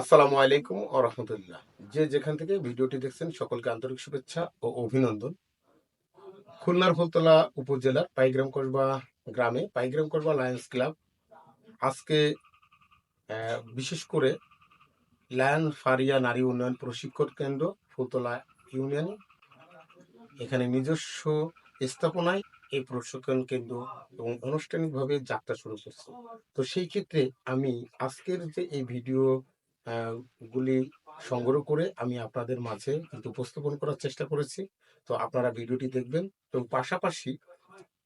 আসসালামু আলাইকুম ও রহমতুল্লাহ। যে যেখান থেকে ভিডিওটি দেখছেন, সকলকে আন্তরিক শুভেচ্ছা ও অভিনন্দন। খুলনার ফুলতলা উপজেলার পাইগ্রাম কসবা গ্রামে, পাইগ্রাম কসবা লায়ন্স ক্লাব, আজকে বিশেষ করে লায়ন ফারিয়া নারী উন্নয়ন প্রশিক্ষণ কেন্দ্র, ফুলতলা ইউনিয়ন, এখানে নিজস্ব স্থাপনায় এই প্রশিক্ষণ কেন্দ্র এবং আনুষ্ঠানিকভাবে যাত্রা শুরু করছে। তো সেই ক্ষেত্রে আমি আজকের যে এই ভিডিও গুলি সংগ্রহ করে আমি আপনাদের মাঝে কিন্তু উপস্থাপন করার চেষ্টা করেছি। তো আপনারা ভিডিওটি দেখবেন এবং পাশাপাশি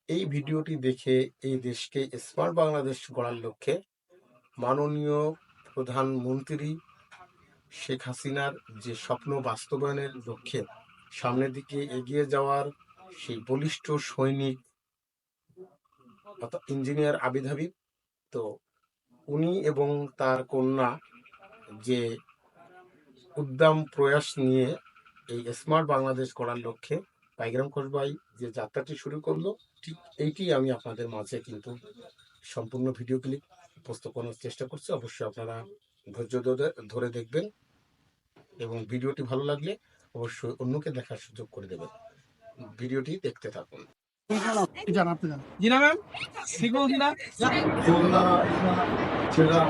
এই ভিডিওটি দেখে এই দেশকে স্মার্ট বাংলাদেশ গড়ার লক্ষ্যে মাননীয় প্রধানমন্ত্রী শেখ হাসিনার যে স্বপ্ন বাস্তবায়নের লক্ষ্যে সামনের দিকে এগিয়ে যাওয়ার সেই বলিষ্ঠ সৈনিক অর্থাৎ ইঞ্জিনিয়ার আবিদ হাবিব তো উনি এবং তার কন্যা যে উদ্দাম প্রয়াস নিয়ে এই স্মার্ট বাংলাদেশ করার লক্ষ্যে পাইগ্রাম কসবাই যে যাত্রাটি শুরু করল, ঠিক এইটি আমি আপনাদের মাঝে কিন্তু সম্পূর্ণ ভিডিও ক্লিপ উপস্থাপনের চেষ্টা করছি। অবশ্যই আপনারা ধৈর্য ধরে- ধরে দেখবেন এবং ভিডিওটি ভালো লাগলে অবশ্যই অন্যকে দেখার সুযোগ করে দেবেন। ভিডিওটি দেখতে থাকুন। জি না ম্যাম ঠিক বলছি না খুলনা জেলা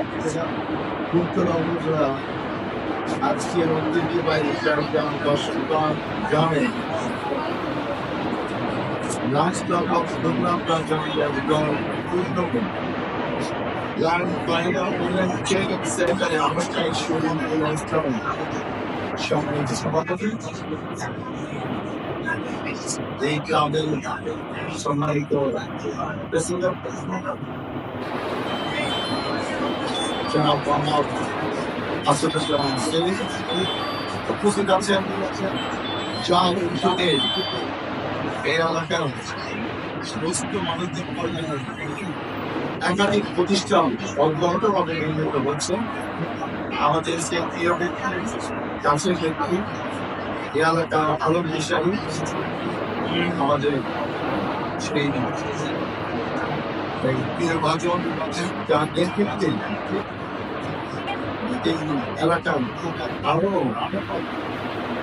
উত্তরা উপজেলা আজকের ঐতিহ্য বাইরে গ্রাম দশগ্রাম গ্রামে রাস্তা পথ দুর্নাম প্রাঞ্জলি একদম পূর্ণভূমি লাইন বাইরে বললেন চেক সেন্টারে আমাকে শুরু অনুষ্ঠান সম্মানিত সভাপতি এই গ্রামের সম্মানিত মোহাম্মদ আসাদুজ্জামান সেলিম উপস্থিত আছেন চার উদ্যোগে এই এলাকার সমস্ত মানুষদের কল্যাণে একাধিক প্রতিষ্ঠান অব্যাহতভাবে নির্মিত হচ্ছে আমাদের সেই কাছের ব্যক্তি এই এলাকার আলোক হিসাবে আমাদের সেই ভাজন যার নেতৃত্বে এই এলাকার আরও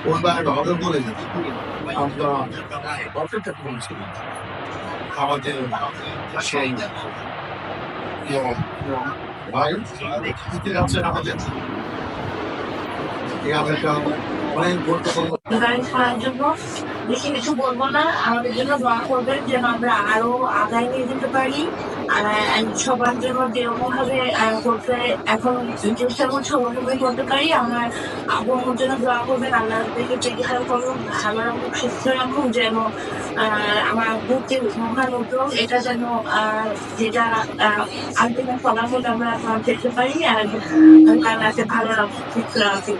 উন্নয়ন হবে বলে আমরা অপেক্ষা করছি আমাদের সেই ভাই আমাদের এলাকা অনেক গুরুত্বপূর্ণ জন্য বেশি কিছু বলব না। আমাদের জন্য দোয়া করবেন যেন আমরা আরও আগায় নিয়ে যেতে পারি। আর সবার জন্য যেরকম ভাবে করতে এখন চেষ্টা করছি ওরকমই করতে পারি। আমার আবহাওয়ার জন্য দোয়া করবেন আল্লাহ থেকে চিকিৎসা করুন ভালো রাখুন সুস্থ রাখুন, যেন আমার বুকে মহান উদ্যোগ এটা যেন যেটা আলটিমেট ফলাফল আমরা পেতে পারি। আর আল্লাহকে ভালো রাখুন সুস্থ রাখুন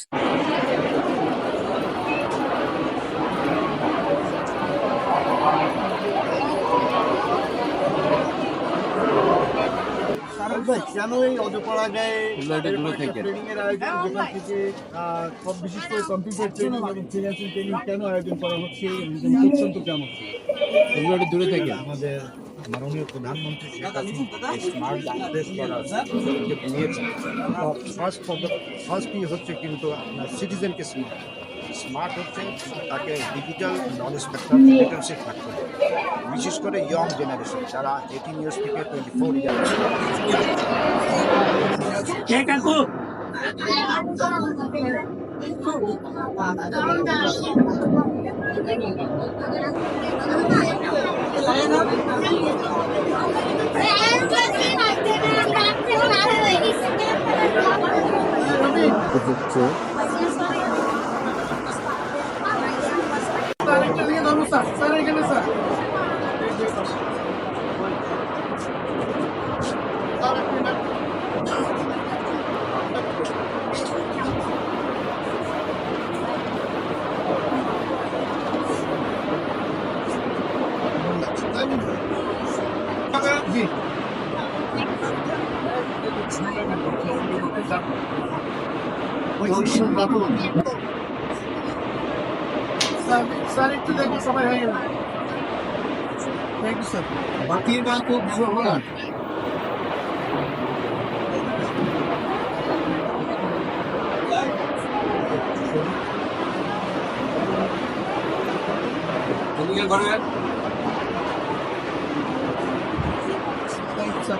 কেন এই অজপাড়া গায়ে খুলনাটা দূরে থেকে। ট্রেনিং এর আয়োজন যেখান থেকে আহ, সব বিশেষ করে কম্পিউটার ট্রেনিং এবং ফ্রিল্যান্সিং ট্রেনিং কেন আয়োজন করা হচ্ছে অত্যন্ত কেমন এগুলো একটু দূরে থেকে। আমাদের মাননীয় প্রধানমন্ত্রী শেখ হাসিনা স্মার্ট বাংলাদেশ করার নিয়েছেন। ফার্স্ট ফার্স্ট হচ্ছে কিন্তু আপনার সিটিজেনকে স্মার্ট স্মার্ট হচ্ছে তাকে digital knowledge factor literacy factor বিশেষ করে ইয়ং জেনারেশন যারা এইটিন ইয়ার্স থেকে টোয়েন্টি ফোর ইয়ার্স হচ্ছে জি। স্যার একটু দেখুন সবাই হয়ে গেল। থ্যাংক ইউ স্যার না খুব ভালো হয় থ্যাংক ইউ স্যার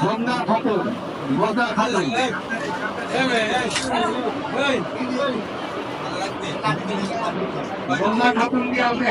বন্দা খাতুন বন্দা খাতুন বন্দা খাতুন কি আছে